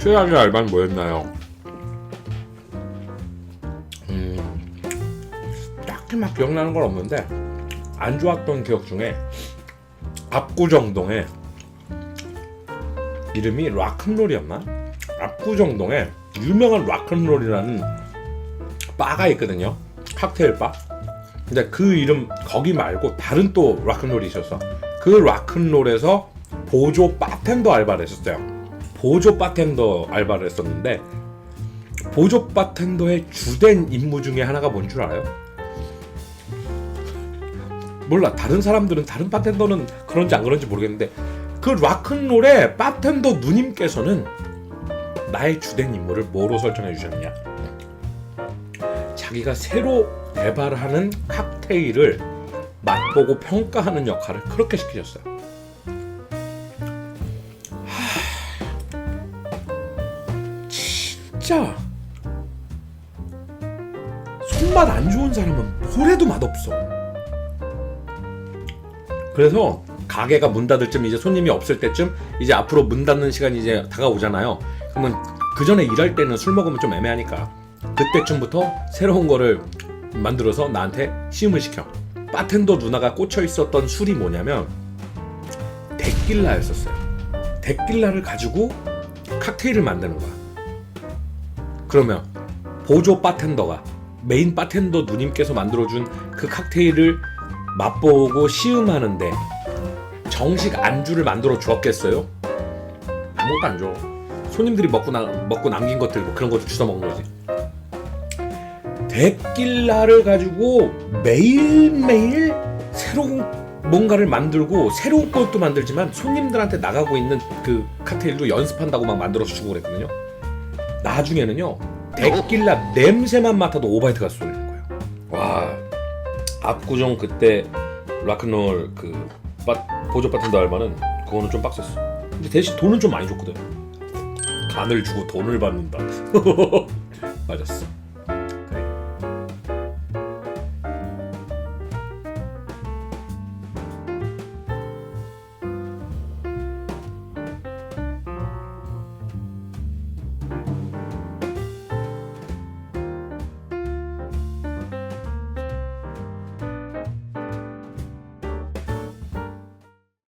최악의 알바는 뭐였나요? 음, 딱히 막 기억나는 건 없는데 안 좋았던 기억 중에 압구정동에 이름이 락큰롤이었나? 압구정동에 유명한 락큰롤이라는 바가 있거든요. 칵테일 바. 근데 그 이름 거기 말고 다른 또 락큰롤이 있었어. 그 락큰롤에서 보조 바텐더 알바를 했었어요. 보조 바텐더 알바를 했었는데 보조 바텐더의 주된 임무 중에 하나가 뭔 줄 알아요? 몰라 다른 사람들은 다른 바텐더는 그런지 안 그런지 모르겠는데 그 락큰롤의 바텐더 누님께서는 나의 주된 임무를 뭐로 설정해 주셨냐? 자기가 새로 개발하는 칵테일을 맛보고 평가하는 역할을 그렇게 시키셨어요. 진짜 손맛 안 좋은 사람은 뭐래도 맛없어. 그래서 가게가 문 닫을 쯤 이제 손님이 없을 때쯤 이제 앞으로 문 닫는 시간이 이제 다가오잖아요. 그러면 그 전에 일할 때는 술 먹으면 좀 애매하니까 그때쯤부터 새로운 거를 만들어서 나한테 시음을 시켜. 바텐더 누나가 꽂혀 있었던 술이 뭐냐면 데킬라였었어요. 데킬라를 가지고 칵테일을 만드는 거야. 그러면 보조 바텐더가 메인 바텐더 누님께서 만들어준 그 칵테일을 맛보고 시음하는데 정식 안주를 만들어 주었겠어요? 아무것도 안 줘. 손님들이 먹고 나, 먹고 남긴 것들 뭐 그런 것도 주워 먹는 거지. 데킬라를 가지고 매일매일 새로운 뭔가를 만들고 새로운 것도 만들지만 손님들한테 나가고 있는 그 칵테일도 연습한다고 막 만들어서 주고 그랬거든요. 나중에는요 데킬라 냄새만 맡아도 오바이트가 쏠리는 거예요. 와 압구정 그때 락큰롤 그 바, 보조 바텐더 알바는 그거는 좀 빡셌어. 근데 대신 돈은 좀 많이 줬거든. 간을 주고 돈을 받는다. 맞았어.